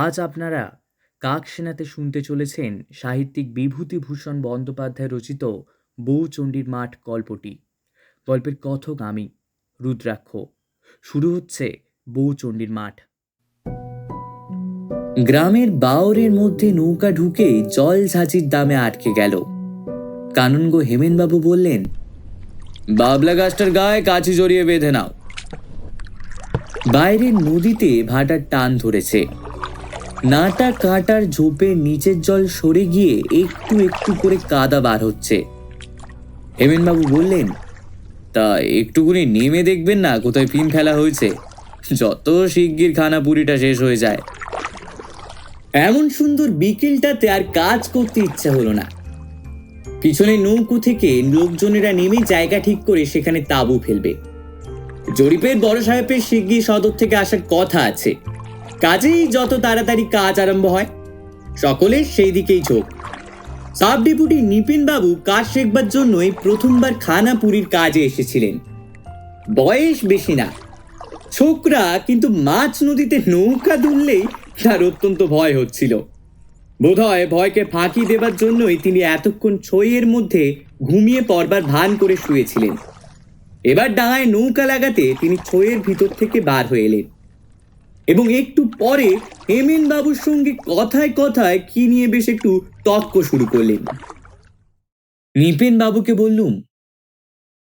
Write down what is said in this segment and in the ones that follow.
আজ আপনারা কাক সেনাতে শুনতে চলেছেন সাহিত্যিক বিভূতিভূষণ বন্দ্যোপাধ্যায় রচিত বউচণ্ডীর মাঠ গল্পটি। গল্পের কথক আমি, রুদ্রাক্ষ। শুরু হচ্ছে বউচণ্ডীর মাঠ। গ্রামের বাওরের মধ্যে নৌকা ঢুকে জল ঝাঁচির দামে আটকে গেল। কাননগো হেমেনবাবু বললেন, বাবলা গাছটার গায়ে কাছি জড়িয়ে বেঁধে নাও। বাইরের নদীতে ভাটার টান ধরেছে। নাটা কাটার ঝোপের নিচের জল সরে গিয়ে একটু একটু করে কাদা বার হচ্ছে। হেমেনবাবু বললেন, তা একটুকুনি নেমে দেখবেন না কোথায় পিন ফেলা হয়েছে। যত শিগগির খানা পুরিটা শেষ হয়ে যায়। এমন সুন্দর বিকেলটাতে আর কাজ করতে ইচ্ছা হলো না। পিছনে নৌকো থেকে লোকজনেরা নেমে জায়গা ঠিক করে সেখানে তাঁবু ফেলবে। জরিপের বড় সাহেবের শিগগির সদর থেকে আসার কথা আছে। কাজেই যত তাড়াতাড়ি কাজ আরম্ভ হয়, সকলের সেই দিকেই ঝোঁক। সাব ডেপুটি নিপিন বাবু কাজ শেখবার জন্যই প্রথমবার খানাপুরীর কাজে এসেছিলেন। বয়স বেশি না। ছোকরা কিন্তু মাছ নদীতে নৌকা দুললেই তার অত্যন্ত ভয় হচ্ছিল। বোধহয় ভয়কে ফাঁকি দেবার জন্যই তিনি এতক্ষণ ছইয়ের মধ্যে ঘুমিয়ে পড়বার ভান করে শুয়েছিলেন। এবার ডাঙায় নৌকা লাগাতে তিনি ছইয়ের ভিতর থেকে বার হয়ে এলেন। এবং একটু পরে হেমেন বাবুর সঙ্গে কথায় কথায় কি নিয়ে বেশ একটু তর্ক শুরু করলেন। নিপেন বাবুকে বললুম,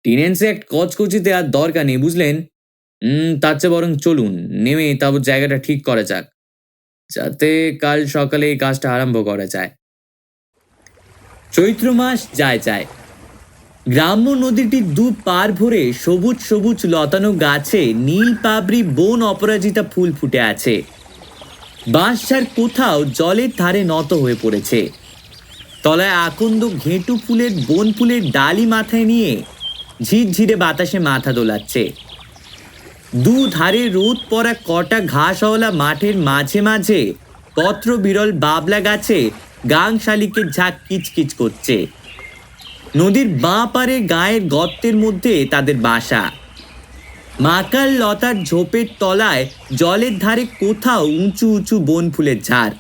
টিনেন্স অ্যাক্ট কচকচিতে আর দরকার নেই, বুঝলেন? হুম তার চেয়ে বরং চলুন, নেমে তারপর জায়গাটা ঠিক করা যাক, যাতে কাল সকালে এই কাজটা আরম্ভ করা যায়। চৈত্র মাস যায় যায়। গ্রাম্য নদীটির দু পার ভরে সবুজ সবুজ লতানো গাছে নীল পাবড়ি বন অপরাজিতা ফুল ফুটে আছে। বাঁশঝাড় কোথাও জলের ধারে নত হয়ে পড়েছে। তলায় আকন্দ ঘেঁটু ফুলের, বন ফুলের ডালি মাথায় নিয়ে ঝিরঝিরে বাতাসে মাথা দোলাচ্ছে। দু ধারে রোদ পরা কটা ঘাসওয়ালা মাঠের মাঝে মাঝে পত্র বিরল বাবলা গাছে গাং শালিকের ঝাঁক কিচকিচ করছে। নদীর বাঁ পারে গায়ের গর্তের মধ্যে তাদের বাসা। মাকাল লতার ঝোপের তলায় জলের ধারে কোথাও উঁচু উঁচু বন ফুলের ঝাড়।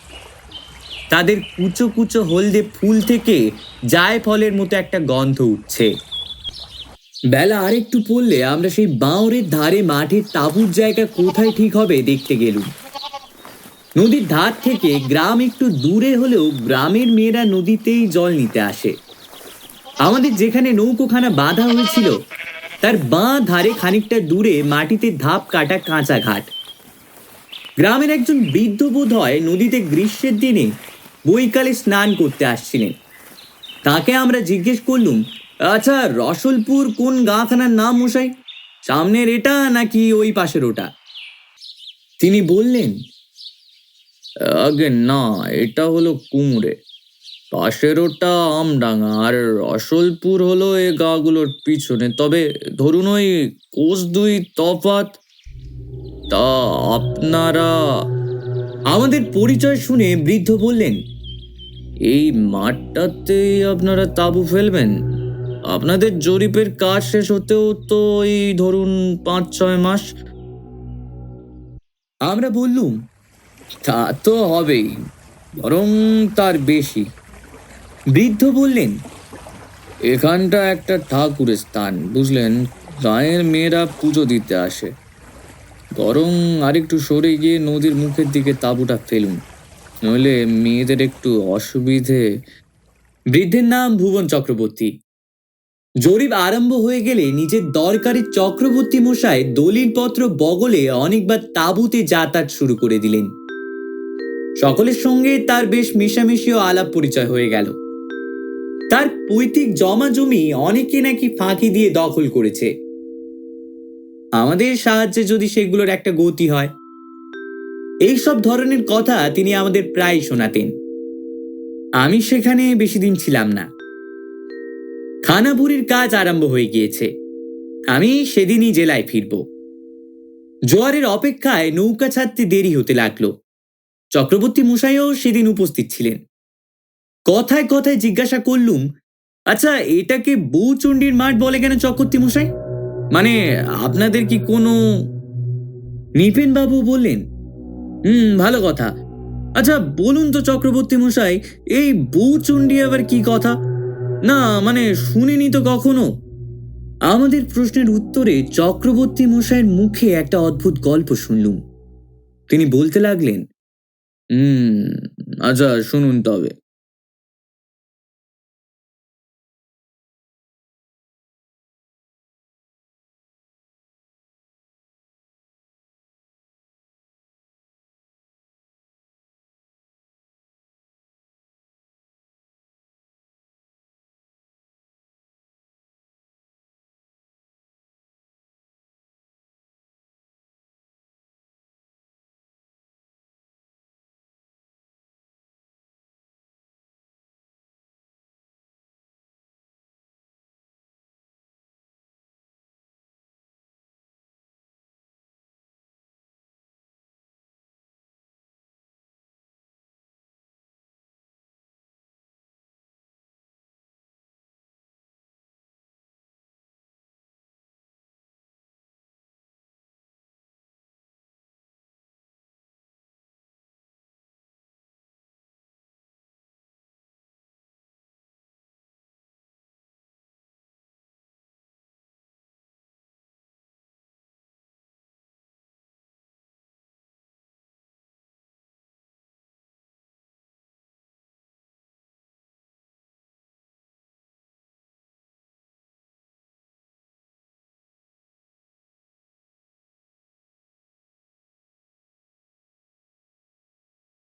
তাদের কুচো কুচো হলদে ফুল থেকে যায় ফলের মতো একটা গন্ধ উঠছে। বেলা আরেকটু পড়লে আমরা সেই বাঁওরের ধারে মাঠের তাঁবুর জায়গা কোথায় ঠিক হবে দেখতে গেলুম। নদীর ধার থেকে গ্রাম একটু দূরে হলেও গ্রামের মেয়েরা নদীতেই জল নিতে আসে। আমাদের যেখানে নৌকোখানা বাঁধা হয়েছিল, তার বাঁ ধারে খানিকটা দূরে মাটিতে ধাপ কাটা কাঁচা ঘাট। গ্রামের একজন বৃদ্ধ বোধ হয় নদীতে গ্রীষ্মের দিনে বৈকালে স্নান করতে আসছিলেন। তাকে আমরা জিজ্ঞেস করলুম আচ্ছা রসলপুর কোন গাঁখানার নাম মশাই? সামনের এটা নাকি ওই পাশের ওটা? তিনি বললেন, আগে না, এটা হলো কুমড়ে। পাশের ওটা আমডাঙ্গা আর রসলপুর হলো এ গাগুলোর পিছনে। তবে ধরুন ওই কোষ দুই তফাত তা আপনারা আমাদের পরিচয় শুনে বৃদ্ধ বললেন, এই মাঠটাতেই আপনারা তাঁবু ফেলবেন। আপনাদের জরিপের কাজ শেষ হতেও তো ওই ধরুন পাঁচ, ছয় মাস। আমরা বললুম, তা তো হবেই, বরং তার বেশি। বৃদ্ধ বললেন, এখানটা একটা ঠাকুরের স্থান, বুঝলেন? গায়ের মেয়েরা পুজো দিতে আসে। বরং আরেকটু সরে গিয়ে নদীর মুখের দিকে তাঁবুটা ফেলুন, নইলে মেয়েদের একটু অসুবিধে বৃদ্ধের নাম ভুবন চক্রবর্তী। জরিপ আরম্ভ হয়ে গেলে নিজের দরকারি চক্রবর্তী মশাই দলিলপত্র বগলে অনেকবার তাঁবুতে যাতায়াত শুরু করে দিলেন। সকলের সঙ্গে তার বেশ মেশামেশি ও আলাপ পরিচয় হয়ে গেল। তার পৈতৃক জমা জমি অনেকে নাকি ফাঁকি দিয়ে দখল করেছে। আমাদের সাহায্যে যদি সেগুলোর একটা গতি হয়। এই সব ধরনের কথা তিনি আমাদের প্রায় শোনাতেন। আমি সেখানে বেশি দিন ছিলাম না। খানাপুরির কাজ আরম্ভ হয়ে গিয়েছে। আমি সেদিনই জেলায় ফিরব। জোয়ারের অপেক্ষায় নৌকা ছাড়তে দেরি হতে লাগল। চক্রবর্তী মশাইও সেদিন উপস্থিত ছিলেন। কথায় কথায় জিজ্ঞাসা করলুম আচ্ছা এটাকে বউচণ্ডীর মাঠ বলে কেন চক্রবর্তী মশাই? মানে আপনাদের কি কোনো বাবু বললেন? হুম, ভালো কথা। আচ্ছা বলুন তো চক্রবর্তী মশাই, এই বউচণ্ডী আবার কি কথা? না মানে শুনিনি তো কখনো। আমাদের প্রশ্নের উত্তরে চক্রবর্তী মশাইয়ের মুখে একটা অদ্ভুত গল্প শুনলুম। তিনি বলতে লাগলেন, হুম আচ্ছা শুনুন তবে।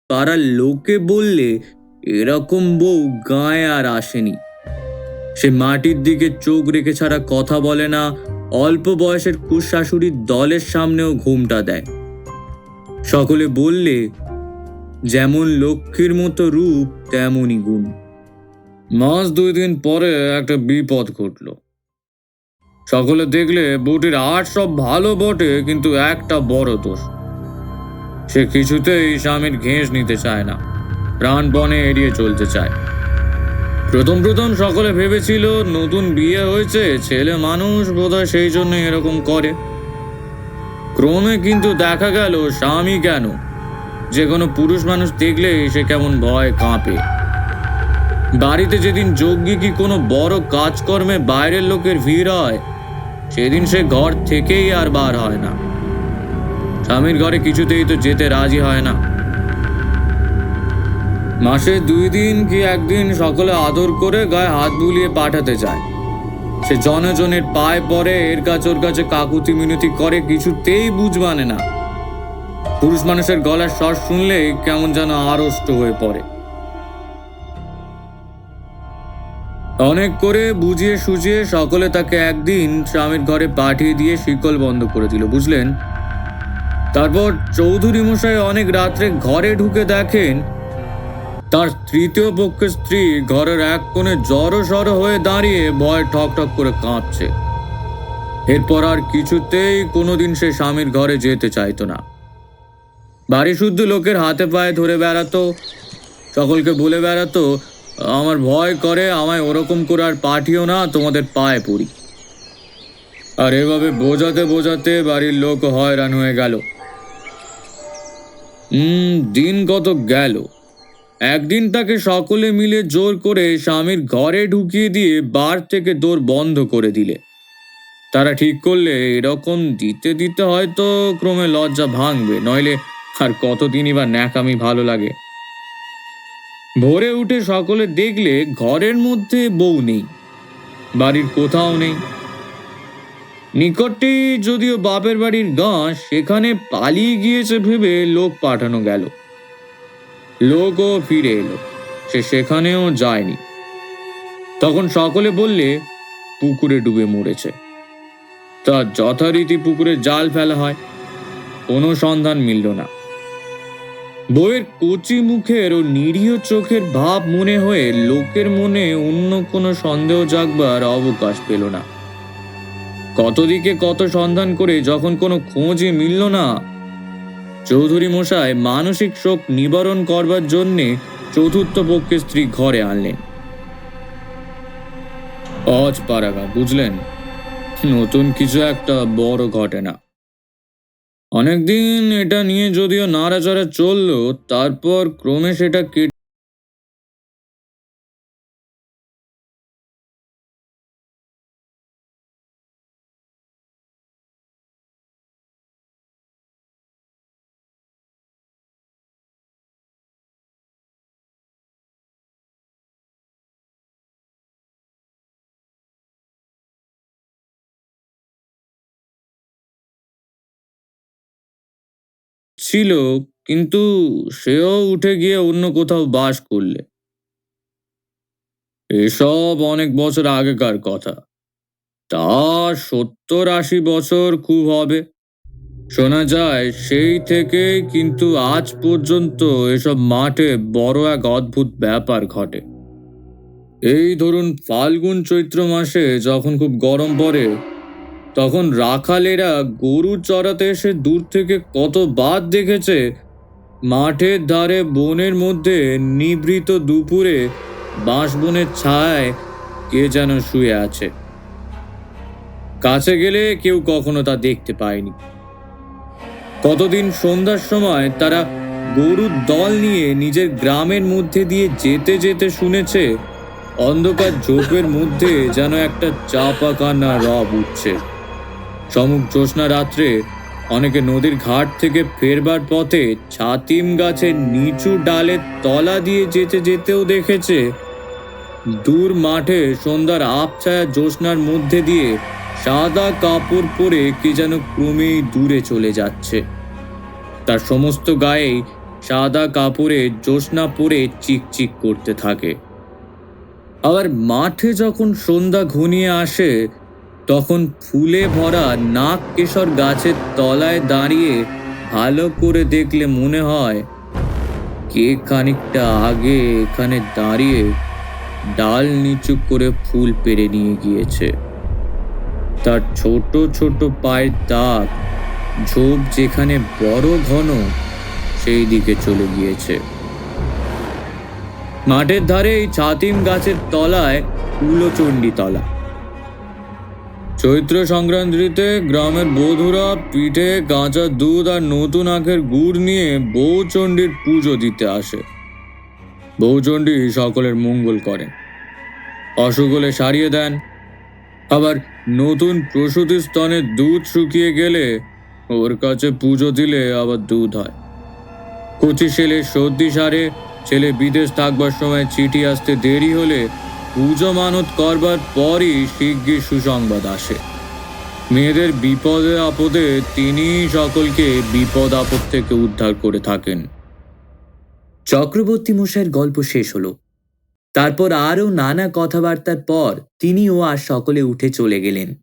পাড়ার লোকে বললে, এরকম বউ গায়ে আর আসেনি। সে মাটির দিকে চোখ রেখে ছাড়া কথা বলে না, অল্প বয়সের কুশাশুড়ির দলের সামনেও ঘুমটা দেয়। সকলে বললে, যেমন লক্ষ্মীর মতো রূপ, তেমনই গুণ। মাস দুই দিন পরে একটা বিপদ ঘটল। সকলে দেখলে বউটির আট সব ভালো বটে, কিন্তু একটা বড় দোষ। সে কিছুতেই স্বামীর ঘেঁষ নিতে চায় না। প্রাণপণে এড়িয়ে চলতে চায়। প্রথম প্রথম সকলে ভেবেছিল, নতুন বিয়ে হয়েছে, ছেলে মানুষ বোধহয় সেই জন্য এরকম করে। ক্রমে কিন্তু দেখা গেল, স্বামী কেন? যে কোনো পুরুষ মানুষ দেখলে সে কেমন ভয় কাঁপে। বাড়িতে যেদিন যজ্ঞে কি কোনো বড় কাজকর্মে বাইরের লোকের ভিড় হয়, সেদিন সে ঘর থেকেই আর বার হয় না। স্বামীর ঘরে কিছুতেই তো যেতে রাজি হয় না। মাসে দুই দিন কি একদিন সকলে আদর করে গায়ে হাত বুলিয়ে পাঠাতে যায়। সে জনজনের পায়ে পড়ে, এর কাছে ওর কাছে কাকুতি মিনতি করে, কিছুতেই বুঝবানে না। পুরুষ মানুষের গলার স্বর শুনলেই কেমন যেন আড়ষ্ট হয়ে পড়ে। অনেক করে বুঝিয়ে সুঝিয়ে সকলে তাকে একদিন স্বামীর ঘরে পাঠিয়ে দিয়ে শিকল বন্ধ করে দিল, বুঝলেন? তারপর চৌধুরী মশাই অনেক রাত্রে ঘরে ঢুকে দেখেন, তার তৃতীয় পক্ষের স্ত্রী ঘরের এক কোণে জড়ো সড়ো হয়ে দাঁড়িয়ে ভয় ঠক ঠক করে কাঁপছে। এরপর আর কিছুতেই কোনোদিন সে স্বামীর ঘরে যেতে চাইতো না। বাড়ি শুদ্ধ লোকের হাতে পায়ে ধরে বেড়াতো, সকলকে বলে বেড়াতো, আমার ভয় করে, আমায় ওরকম করে আর পাঠিও না, তোমাদের পায়ে পড়ি। আর এভাবে বোঝাতে বোঝাতে বাড়ির লোক হয়রান হয়ে গেল। হুম, দিন কত গেল। একদিন তাকে সকলে মিলে জোর করে স্বামীর ঘরে ঢুকিয়ে দিয়ে বার থেকে দোর বন্ধ করে দিলে। তারা ঠিক করলে এরকম দিতে দিতে হয়তো ক্রমে লজ্জা ভাঙবে, নইলে আর কতদিনই বা ন্যাকামি ভালো লাগে। ভোরে উঠে সকলে দেখলে ঘরের মধ্যে বউ নেই, বাড়ির কোথাও নেই। নিকটে যদিও বাপের বাড়ির গাঁ সেখানে পালিয়ে গিয়েছে ভেবে লোক পাঠানো গেল। লোকও ফিরে এলো। সে সেখানেও যায়নি। তখন সকলে বললে, পুকুরে ডুবে মরেছে। তা যথারীতি পুকুরে জাল ফেলা হয়। কোনো সন্ধান মিলল না। বইয়ের কচি মুখের ও নিরীহ চোখের ভাব মনে হয়ে লোকের মনে অন্য কোনো সন্দেহ জাগবার অবকাশ পেল না। কত দিকে কত সন্ধান করে যখন কোনো খোঁজই মিলল না। চৌধুরী মশাই মানসিক শোক নিবারণ করবার জন্যে চতুর্থ পক্ষের স্ত্রী ঘরে আনলেন। অজ পারাগা, বুঝলেন? নতুন কিছু একটা বড় ঘটনা। অনেকদিন এটা নিয়ে যদিও নাড়াচাড়া চলল, তারপর ক্রমে সেটা ছিল, কিন্তু সেও উঠে গিয়ে অন্য কোথাও বাস করলে। এসব অনেক বছর আগেকার কথা। তা সত্তর আশি বছর খুব হবে। শোনা যায়, সেই থেকে কিন্তু আজ পর্যন্ত এসব মাঠে বড় এক অদ্ভুত ব্যাপার ঘটে। এই ধরুন, ফাল্গুন চৈত্র মাসে যখন খুব গরম পড়ে তখন রাখালেরা গরু চড়াতে এসে দূর থেকে কত বাদ দেখেছে। মাঠের ধারে বনের মধ্যে নিবৃত দুপুরে বাঁশবনের ছায় কে যেন শুয়ে আছে। কাছে গেলে কেউ কখনো তা দেখতে পায়নি। কতদিন সন্ধ্যার সময় তারা গরুর দল নিয়ে নিজের গ্রামের মধ্যে দিয়ে যেতে যেতে শুনেছে, অন্ধকার ঝোপের মধ্যে যেন একটা চাপা কান্না রব উঠছে। সমুখ জ্যোৎস্না রাত্রে অনেকে নদীর ঘাট থেকে ফেরবার পথে ছাতিম গাছের নিচু ডালের তলা দিয়ে যেতে যেতেও দেখেছে। দূর মাঠে সন্ধ্যার আপছায়া জ্যোৎস্নার মধ্যে দিয়ে সাদা কাপড় পরে কে যেন ক্রমেই দূরে চলে যাচ্ছে। তার সমস্ত গায়েই সাদা কাপড়ে জ্যোৎস্না পরে চিকচিক করতে থাকে। আবার মাঠে যখন সন্ধ্যা ঘনিয়ে আসে তখন ফুলে ভরা নাক কেশর গাছের তলায় দাঁড়িয়ে ভালো করে দেখলে মনে হয় কে খানিকটা আগে এখানে দাঁড়িয়ে ডাল নিচু করে ফুল পেরে নিয়ে গিয়েছে। তার ছোট ছোট পায়ের দাগ, ঝোপ যেখানে বড় ঘন, সেই দিকে চলে গিয়েছে। মাঠের ধারে এই ছাতিম গাছের তলায় কুলচণ্ডী তলা। চৈত্র সংক্রান্তিতে গ্রামের বধুরা পিঠে, কাঁচা দুধ আর নতুন আখের গুড় নিয়ে বউচণ্ডীর পুজো দিতে আসে। বউচণ্ডী সকলের মঙ্গল করেন অসুখ হলে সারিয়ে দেন। আবার নতুন প্রসূতি স্তনের দুধ শুকিয়ে গেলে ওর কাছে পুজো দিলে আবার দুধ হয়। কচি ছেলে সর্দি সারে, ছেলে বিদেশ থাকবার সময় চিঠি আসতে দেরি হলে পুজো মানত করবার পরই শিগগির সুসংবাদ আসে। মেয়েদের বিপদে আপদে তিনি সকলকে বিপদ আপদ থেকে উদ্ধার করে থাকেন। চক্রবর্তী মশাইয়ের গল্প শেষ হলো। তারপর আরও নানা কথাবার্তার পর তিনিও আর সকলে উঠে চলে গেলেন।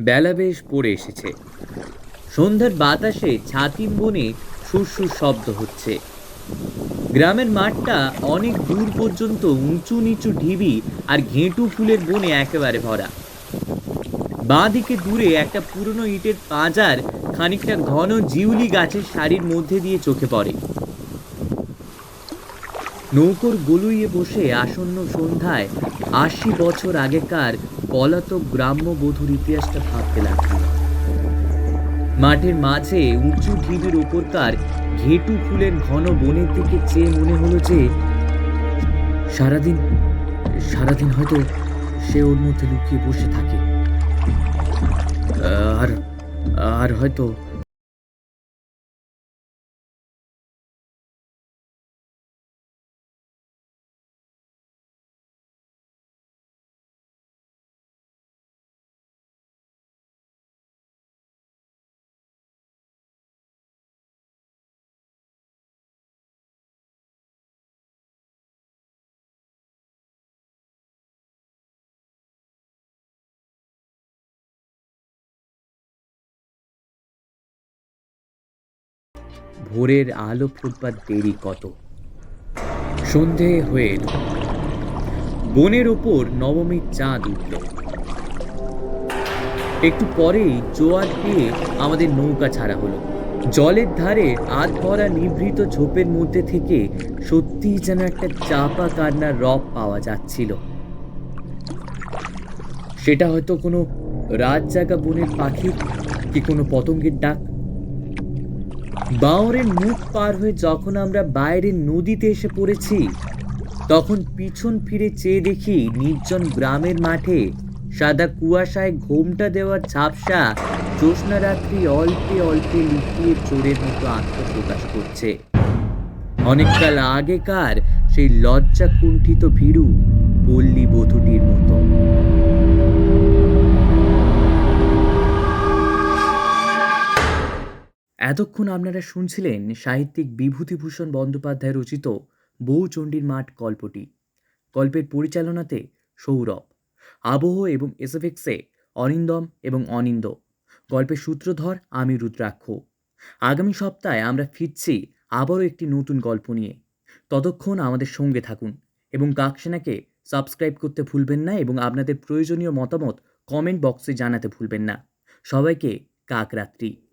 বেলা বেশ পড়ে এসেছে। সন্ধ্যার বাতাসে ছাতিম বনে সুরসুর শব্দ হচ্ছে। গ্রামের মাঠটা অনেক দূর পর্যন্ত উঁচু নিচু ঢিবি আর ঘেঁটু ফুলের বনে একেবারে ভরা। বাঁ দিকে দূরে একটা পুরনো ইটের পাঁজার খানিকটা ঘন জিউলি গাছের সারির মধ্যে দিয়ে চোখে পড়ে। নৌকোর গলুইয়ে বসে আসন্ন সন্ধ্যায় আশি বছর আগেকার পলাতক গ্রাম্য বধুর ইতিহাসটা ভাবতে লাগল। মাঠের মাঝে উঁচু ঢিবির ওপরকার ঘেটু ফুলের ঘন বনের দিকে চেয়ে মনে হলো যে সারাদিন সারাদিন হয়তো সে ওর মধ্যে লুকিয়ে বসে থাকে। আর আর হয়তো ভোরের আলো ফুটবার দেরি কত? সন্ধে হয়ে এলো। বনের ওপর নবমীর চাঁদ উঠল। একটু পরেই জোয়ার দিয়ে আমাদের নৌকা ছাড়া হলো। জলের ধারে আধ ভরা নিভৃত ঝোপের মধ্যে থেকে সত্যিই যেন একটা চাপা কান্নার রব পাওয়া যাচ্ছিল। সেটা হয়তো কোনো রাত জাগা বনের পাখির কি কোনো পতঙ্গের ডাক? বাওরের মুখ পার হয়ে যখন আমরা বাইরের নদীতে এসে পড়েছি, তখন পিছন ফিরে চেয়ে দেখি নির্জন গ্রামের মাঠে সাদা কুয়াশায় ঘোমটা দেওয়া ঝাপসা জ্যোৎস্না রাত্রি অল্পে অল্পে লুকিয়ে চোরের মতো আত্মপ্রকাশ করছে। অনেককাল আগেকার সেই লজ্জা কুণ্ঠিত ভীরু পল্লী বধূটির মতো। এতক্ষণ আপনারা শুনছিলেন সাহিত্যিক বিভূতিভূষণ বন্দ্যোপাধ্যায় রচিত বউচণ্ডীর মাঠ গল্পটি। গল্পের পরিচালনাতে সৌরভ। আবহ এবং এসএফএক্সে অরিন্দম এবং অনিন্দ। গল্পের সূত্রধর আমি রুদ্রাক্ষ। আগামী সপ্তাহে আমরা ফিরছি আবারও একটি নতুন গল্প নিয়ে। ততক্ষণ আমাদের সঙ্গে থাকুন এবং কাকসেনাকে সাবস্ক্রাইব করতে ভুলবেন না এবং আপনাদের প্রয়োজনীয় মতামত কমেন্ট বক্সে জানাতে ভুলবেন না। সবাইকে কাকরাত্রি।